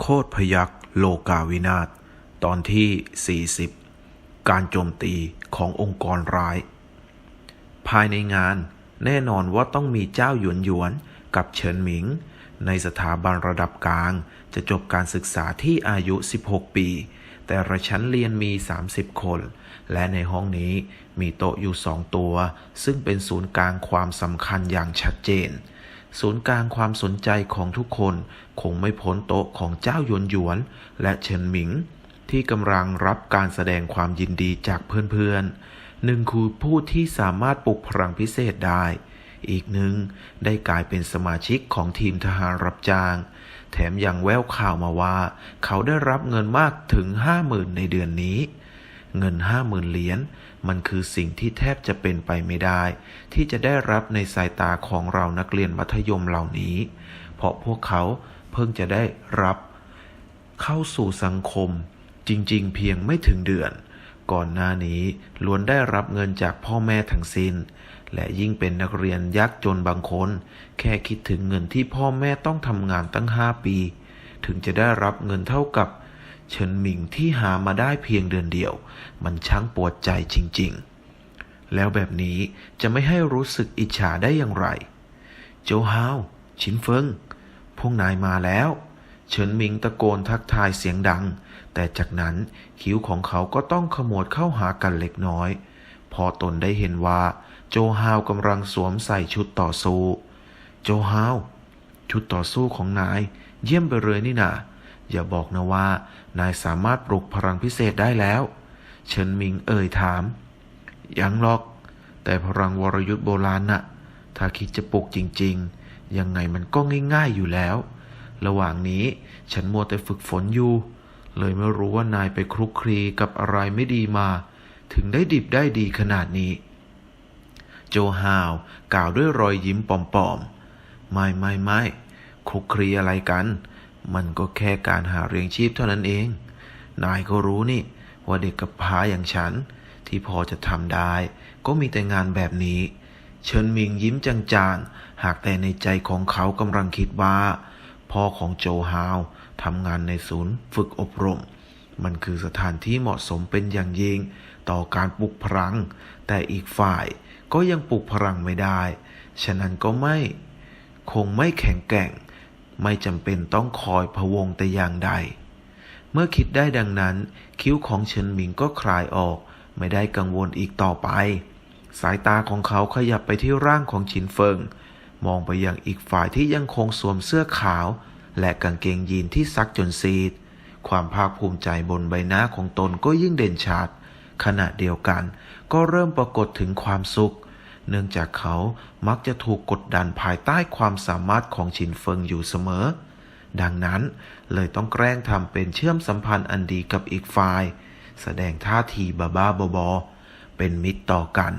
โคตรพยักโลกาวินาศตอนที่ 40 การโจมตีขององค์กรร้าย ภายในงานแน่นอนว่าต้องมีเจ้าหยวนหยวนกับเฉินหมิง ในสถาบันระดับกลาง จะจบการศึกษาที่อายุ 16 ปี แต่ละชั้นเรียนมี 30 คน และในห้องนี้มีโต๊ะอยู่สองตัว ซึ่งเป็นศูนย์กลางความสำคัญอย่างชัดเจน ศูนย์กลางความสนใจของทุกคนคงไม่พ้นโต๊ะของเจ้าหยวนหยวน และเฉินหมิง ที่กำลังรับการแสดงความยินดีจากเพื่อนๆหนึ่งคือผู้ที่สามารถปลุกพลังพิเศษได้ อีกหนึ่งได้กลายเป็นสมาชิกของทีมทหารรับจ้าง แถมยังแววข่าวมาว่า เขาได้รับเงินมากถึงห้าหมื่นในเดือนนี้ เงินห้าหมื่นเหรียญ มันคือสิ่งที่แทบจะเป็นไปไม่ได้ ที่จะได้รับในสายตาของเรานักเรียนมัธยมเหล่านี้ เพราะพวกเขาเพิ่งจะได้รับ เข้าสู่สังคม จริงๆ เพียงไม่ถึงเดือน ก่อนหน้านี้ล้วนได้รับเงินจากพ่อแม่ทั้งสิ้น และยิ่งเป็นนักเรียนยากจนบางคน แค่คิดถึงเงินที่พ่อแม่ต้องทำงานตั้งห้าปี ถึงจะได้รับเงินเท่ากับ เฉินหมิงที่หามาได้เพียงเดือนเดียว มันช่างปวดใจจริง ๆ แล้วแบบนี้จะไม่ให้รู้สึกอิจฉาได้อย่างไร โจฮาว ชินเฟิง พวกนายมาแล้ว เฉินหมิงตะโกนทักทายเสียงดัง แต่จากนั้นคิ้วของเขาก็ต้องขมวดเข้าหากันเล็กน้อย พอตนได้เห็นว่า โจฮาวกำลังสวมใส่ชุดต่อสู้ โจฮาว ชุดต่อสู้ของนาย เยี่ยมไปเลยนี่นา อย่าบอกนะว่า นายสามารถปลุกพลังพิเศษได้แล้ว เฉินหมิงเอ่ยถาม ยังหรอก แต่พลังวรยุทธ์โบราณน่ะ ถ้าคิดจะปลุกจริง ๆ ยังไงมันก็ง่ายๆอยู่แล้ว ระหว่างนี้ฉันมัวแต่ฝึกฝนอยู่ เลยไม่รู้ว่านายไปคลุกคลีกับอะไรไม่ดีมา ถึงได้ดิบได้ดีขนาดนี้ โจฮาวกล่าวด้วยรอยยิ้มปลอมๆ ไม่ไม่ไม่คลุกคลีอะไรกัน มันก็แค่การหาเลี้ยงชีพเท่านั้นเอง นายก็รู้นี่ ว่าเด็กกับพาอย่างฉัน ที่พอจะทำได้ ก็มีแต่งานแบบนี้เฉินมิงยิ้มจางๆหากแต่ในใจของเขากำลังคิดว่า พ่อของโจฮาวทำงานในศูนย์ฝึกอบรม มันคือสถานที่เหมาะสมเป็นอย่างยิ่งต่อการปลุกพลัง แต่อีกฝ่ายก็ยังปลุกพลังไม่ได้ ฉะนั้นก็ไม่ คงไม่แข็งแกร่ง ไม่จำเป็นต้องคอยพะวงแต่อย่างใด เมื่อคิดได้ดังนั้น คิ้วของเฉินหมิงก็คลายออก ไม่ได้กังวลอีกต่อไป สายตาของเขาขยับไปที่ร่างของฉินเฟิง มองไปยังอีกฝ่ายที่ยังคงสวมเสื้อขาว และกางเกงยีนที่ซักจนซีด ความภาคภูมิใจบนใบหน้าของตนก็ยิ่งเด่นชัดขณะเดียวกันก็เริ่มปรากฏถึงความสุข เนื่องจากเขามักจะถูกกดดันภายใต้ความสามารถของฉินเฟิงอยู่เสมอ ดังนั้นเลยต้องแกล้งทำเป็นเชื่อมสัมพันธ์อันดีกับอีกฝ่าย แสดงท่าทีบ้าๆบอๆเป็นมิตรต่อกัน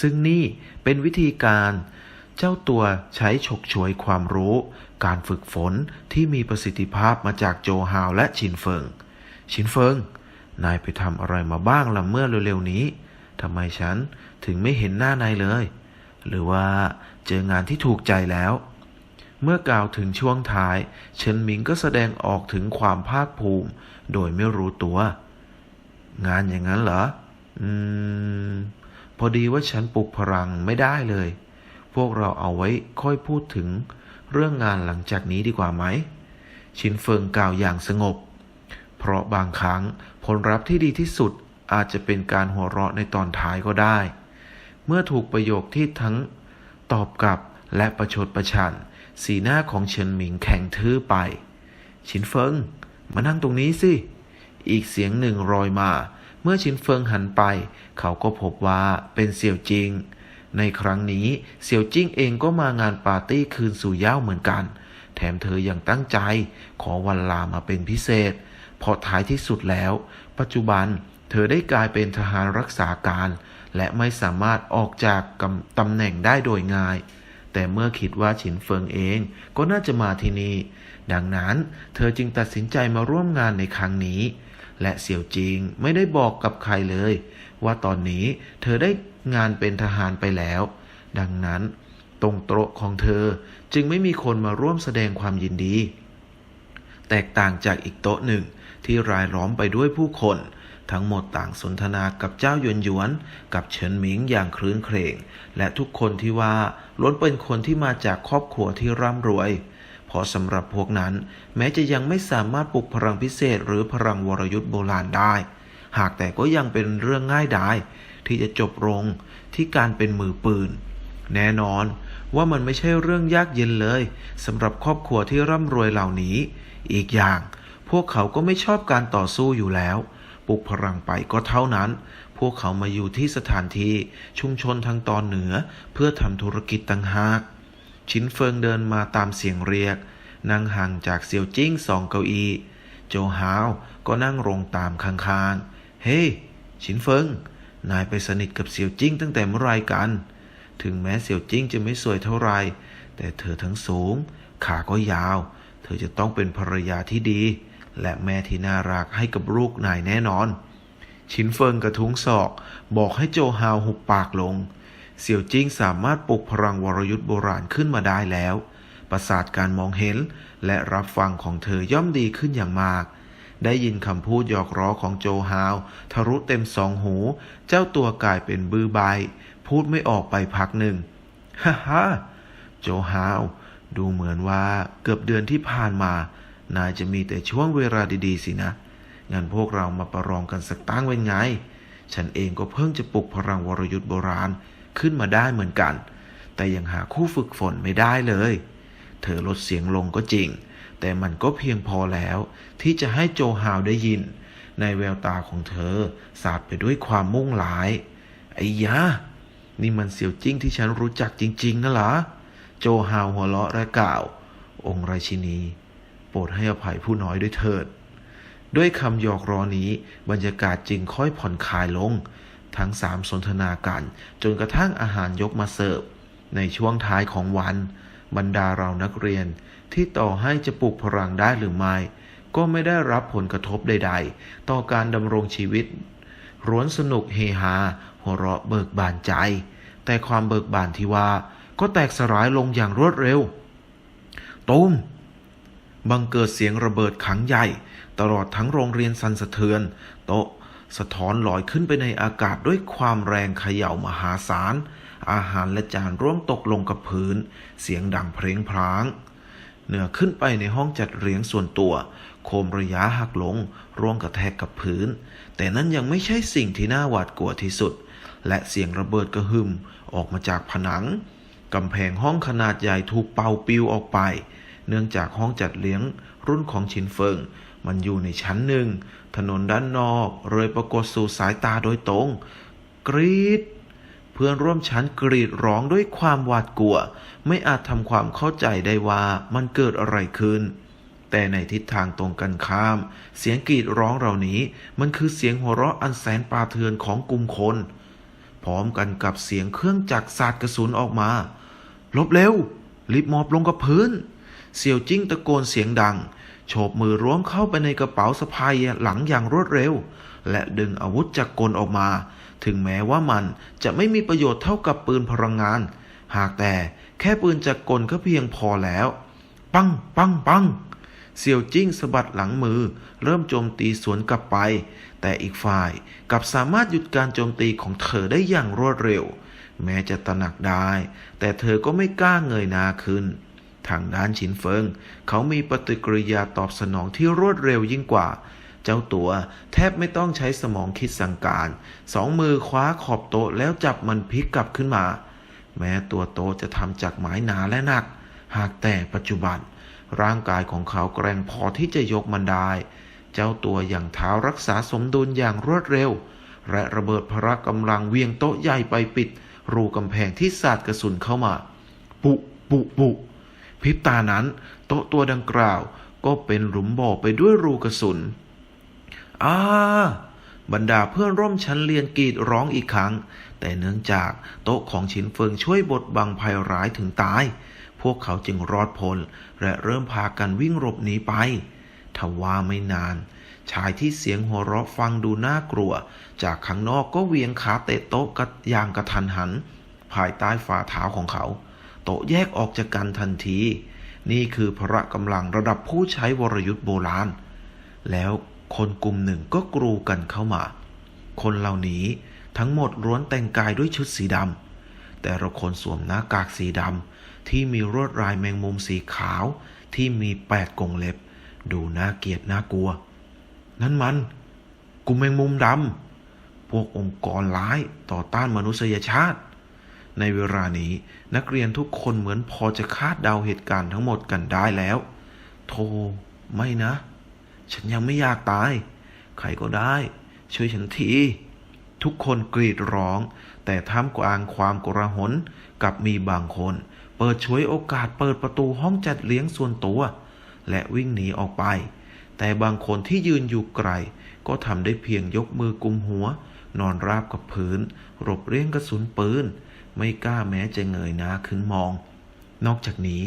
ซึ่งนี่เป็นวิธีการเจ้าตัวใช้ฉกฉวยความรู้ การฝึกฝนที่มีประสิทธิภาพมาจากโจฮาวและชินเฟิง ชินเฟิง นายไปทำอะไรมาบ้างล่ะเมื่อเร็วๆนี้ทำไมฉัน ถึงไม่เห็นหน้านายเลย หรือว่าเจองานที่ถูกใจแล้ว เมื่อกล่าวถึงช่วงท้าย เฉินหมิงก็แสดงออกถึงความภาคภูมิ โดยไม่รู้ตัว งานอย่างนั้นเหรอ อืม พอดีว่าฉันปลุกพลังไม่ได้เลย พวกเราเอาไว้ค่อยพูดถึงเรื่องงานหลังจากนี้ดีกว่าไหม ชินเฟิงกล่าวอย่างสงบ เพราะบางครั้งผลลัพธ์ที่ดีที่สุดอาจจะเป็นการหัวเราะในตอนท้ายก็ได้ เมื่อถูกประโยคที่ทั้งตอบกลับและประชดประชัน สีหน้าของเฉินหมิงแข็งทื่อไป ชินเฟิง มานั่งตรงนี้สิ อีกเสียงหนึ่งรอยมา เมื่อชินเฟิงหันไป เขาก็พบว่าเป็นเสี่ยวจิง ในครั้งนี้เสี่ยวจิ้งเองก็มางานปาร์ตี้คืนสู่ย้าเหมือนกัน แถมเธอยังตั้งใจ ขอวันลามาเป็นพิเศษ เพราะท้ายที่สุดแล้ว ปัจจุบันเธอได้กลายเป็นทหารรักษาการ และไม่สามารถออกจากตำแหน่งได้โดยง่าย แต่เมื่อคิดว่าฉินเฟิงเองก็น่าจะมาที่นี่ ดังนั้นเธอจึงตัดสินใจมาร่วมงานในครั้งนี้ และเสี่ยวจิงไม่ได้บอกกับใครเลย ว่าตอนนี้เธอได้งานเป็นทหารไปแล้ว ดังนั้น ตรงโต๊ะของเธอจึงไม่มีคนมาร่วมแสดงความยินดี แตกต่างจากอีกโต๊ะหนึ่งที่รายล้อมไปด้วยผู้คน ทั้งหมดต่างสนทนากับเจ้าหยวนหยวน กับเฉินหมิงอย่างคลื้นเครง และทุกคนที่ว่าล้วนเป็นคนที่มาจากครอบครัวที่ร่ำรวยพราะสำหรับพวกนั้น แม้จะยังไม่สามารถปลุกพลังพิเศษหรือพลังวรยุทธ์โบราณได้ หากแต่ก็ยังเป็นเรื่องง่ายดายที่จะจบลงที่การเป็นมือปืน แน่นอนว่ามันไม่ใช่เรื่องยากเย็นเลยสำหรับครอบครัวที่ร่ำรวยเหล่านี้ อีกอย่าง พวกเขาก็ไม่ชอบการต่อสู้อยู่แล้ว ลุกพลังไปก็เท่านั้น พวกเขามาอยู่ที่สถานที่ชุมชนทางตอนเหนือเพื่อทำธุรกิจต่างหาก ชินเฟิงเดินมาตามเสียงเรียก นั่งห่างจากเสี่ยวจิ้งสองเก้าอี้โจฮาวก็นั่งลงตามข้างๆ เฮ้ชินเฟิง นายไปสนิทกับเสี่ยวจิ้งตั้งแต่เมื่อไรกัน ถึงแม้เสี่ยวจิ้งจะไม่สวยเท่าไรแต่เธอทั้งสูง ขาก็ยาว เธอจะต้องเป็นภรรยาที่ดี และแม่ที่น่ารักให้กับลูกนายแน่นอน ชินเฟิงกระทุ้งศอก บอกให้โจฮาวหุบปากลง เสี่ยวจิ้งสามารถปลุกพลังวรยุทธ์โบราณขึ้นมาได้แล้ว ประสาทการมองเห็นและรับฟังของเธอย่อมดีขึ้นอย่างมากได้ยินคำพูดหยอกล้อของโจฮาว ทะลุเต็มสองหู เจ้าตัวกลายเป็นบือใบพูดไม่ออกไปพักหนึ่ง ฮ่าฮ่าโจฮาว ดูเหมือนว่าเกือบเดือนที่ผ่านมา นายจะมีแต่ช่วงเวลาดีๆสินะ งั้นพวกเรามาประลองกันสักตั้งเป็นไง ฉันเองก็เพิ่งจะปลุกพลังวรยุทธ์โบราณขึ้นมาได้เหมือนกัน แต่ยังหาคู่ฝึกฝนไม่ได้เลย เธอลดเสียงลงก็จริง แต่มันก็เพียงพอแล้ว ที่จะให้โจฮาวได้ยิน ในแววตาของเธอสาดไปด้วยความมุ่งหลาย ไอ้ยะนี่มันเสี่ยวจิ้งที่ฉันรู้จักจริง ๆนะล่ะโจฮาวหัวเราะและกล่าว องค์ราชินี โปรดให้อภัยผู้น้อยด้วยเถิด ด้วยคำหยอกล้อนี้ บรรยากาศจึงค่อยผ่อนคลายลง ทั้งสามสนทนากัน จนกระทั่งอาหารยกมาเสิร์ฟ ในช่วงท้ายของวัน บรรดาเรานักเรียนที่ต่อให้จะปลุกพลังได้หรือไม่ ก็ไม่ได้รับผลกระทบใด ๆ ต่อการดำรงชีวิตร้วนสนุกเฮฮาหัวเราะเบิกบานใจ แต่ความเบิกบานที่ว่าก็แตกสลายลงอย่างรวดเร็ว ตุ้ม บังเกิดเสียงระเบิดขังใหญ่ ตลอดทั้งโรงเรียนสั่นสะเทือน โต๊ะสะท้อนลอยขึ้นไปในอากาศด้วยความแรงเขย่ามหาศาล อาหารและจานร่วงตกลงกับพื้น เสียงดังเพลงพลาง เหนือขึ้นไปในห้องจัดเรียงส่วนตัว โคมระยะหักลง ร่วงกระแทกกับพื้น แต่นั้นยังไม่ใช่สิ่งที่น่าหวาดกลัวที่สุด และเสียงระเบิดกระหึ่มออกมาจากผนังกำแพงห้องขนาดใหญ่ถูกเป่าปิวออกไป เนื่องจากห้องจัดเลี้ยงรุ่นของชินเฟิง มันอยู่ในชั้นหนึ่ง ถนนด้านนอกเลยปรากฏสู่สายตาโดยตรง กรีดเพื่อนร่วมชั้นกรีดร้องด้วยความหวาดกลัว ไม่อาจทำความเข้าใจได้ว่ามันเกิดอะไรขึ้น แต่ในทิศทางตรงกันข้าม เสียงกรีดร้องเหล่านี้ มันคือเสียงหัวเราะอันแสนปาเทือนของกลุ่มคน พร้อมกันกับเสียงเครื่องจักรสาดกระสุนออกมาลบเร็วรีบหมอบลงกับพื้น เสี่ยวจิ้งตะโกนเสียงดัง โฉบมือร้วมเข้าไปในกระเป๋าสะพายหลังอย่างรวดเร็ว และดึงอาวุธจากกลออกมา ถึงแม้ว่ามันจะไม่มีประโยชน์เท่ากับปืนพลังงาน หากแต่แค่ปืนจากกลก็เพียงพอแล้ว ปังปังปังเสี่ยวจิ้งสะบัดหลังมือ เริ่มโจมตีสวนกลับไป แต่อีกฝ่ายกลับสามารถหยุดการโจมตีของเธอได้อย่างรวดเร็ว แม้จะตระหนักได้ แต่เธอก็ไม่กล้าเงยหน้าขึ้น ทางด้านชินเฟิง เขามีปฏิกิริยาตอบสนองที่รวดเร็วยิ่งกว่า เจ้าตัวแทบไม่ต้องใช้สมองคิดสั่งการ สองมือคว้าขอบโต๊ะแล้วจับมันพลิกกลับขึ้นมา แม้ตัวโต๊ะจะทำจากไม้หนาและหนัก หากแต่ปัจจุบัน ร่างกายของเขาแกร่งพอที่จะยกมันได้ เจ้าตัวอย่างเท้ารักษาสมดุลอย่างรวดเร็ว และระเบิดพละกำลังเวียงโต๊ะใหญ่ไปปิด รูกำแพงที่สาดกระสุนเข้ามา ปุ ปุ ปุ พริบตานั้น โต๊ะตัวดังกล่าวก็เป็นหลุมบ่อไปด้วยรูกระสุนอาบรรดาเพื่อนร่วมชั้นเรียนกรีดร้องอีกครั้ง แต่เนื่องจากโต๊ะของฉินเฟิงช่วยบดบังภัยร้ายถึงตาย พวกเขาจึงรอดพ้นและเริ่มพากันวิ่งหลบหนีไปทว่าไม่นาน ชายที่เสียงหัวเราะฟังดูน่ากลัว จากข้างนอกก็เวียงขาเตะโต๊ะกัดอย่างกระทันหัน ภายใต้ฝ่าเท้าของเขา โตะแยกออกจากกันทันที นี่คือพละกำลังระดับผู้ใช้วรยุทธ์โบราณ แล้วคนกลุ่มหนึ่งก็กรูกันเข้ามา คนเหล่านี้ทั้งหมดล้วนแต่งกายด้วยชุดสีดำ แต่ละคนสวมหน้ากากสีดำที่มีลวดลายแมงมุมสีขาวที่มีแปดกงเล็บ ดูน่าเกลียดน่ากลัว นั่นมันกลุ่มแมงมุมดำพวกองค์กรร้ายต่อต้านมนุษยชาติ ในเวลานี้นักเรียนทุกคนเหมือนพอจะคาดเดาเหตุการณ์ทั้งหมดกันได้แล้วโธ่ไม่นะ ฉันยังไม่อยากตาย ใครก็ได้ ช่วยฉันที ทุกคนกรีดร้อง แต่ท่ามกลางความกระหนกลับมีบางคน เปิดช่วยโอกาสเปิดประตูห้องจัดเลี้ยงส่วนตัว และวิ่งหนีออกไป แต่บางคนที่ยืนอยู่ไกล ก็ทำได้เพียงยกมือกุมหัว นอนราบกับพื้นหลบเลี่ยงกระสุนปืน ไม่กล้าแม้จะเงยหน้าขึ้นมอง นอกจากนี้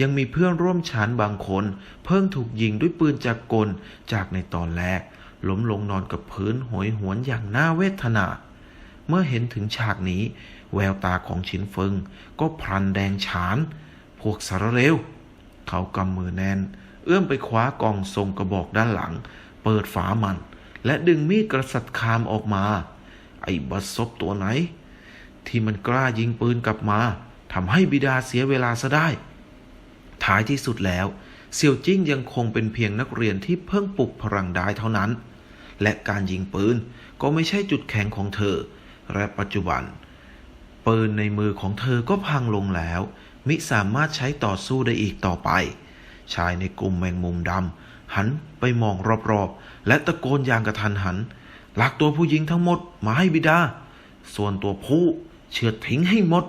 ยังมีเพื่อนร่วมชั้นบางคน เพิ่งถูกยิงด้วยปืนจากกลจากในตอนแรก ล้มลงนอนกับพื้นโหยหวนอย่างน่าเวทนา เมื่อเห็นถึงฉากนี้ แววตาของชินเฟิง ก็พลันแดงฉาน พวกสารเลวเขากำมือแน่น เอื้อมไปคว้ากองทรงกระบอกด้านหลัง เปิดฝามัน และดึงมีดกระสัดคามออกมา ไอ้บัดซบตัวไหน ที่มันกล้ายิงปืนกลับมาทำให้บิดาเสียเวลาซะได้ ท้ายที่สุดแล้วเสี่ยวจิ้งยังคงเป็นเพียงนักเรียนที่เพิ่งปลุกพลังได้เท่านั้น และการยิงปืนก็ไม่ใช่จุดแข็งของเธอ และปัจจุบัน ปืนในมือของเธอก็พังลงแล้ว มิสามารถใช้ต่อสู้ได้อีกต่อไป ชายในกลุ่มแมงมุมดำ หันไปมองรอบๆ และตะโกนอย่างกระทันหันลักตัวผู้หญิงทั้งหมดมาให้บิดา ส่วนตัวผู้เชือดทิ้งให้หมด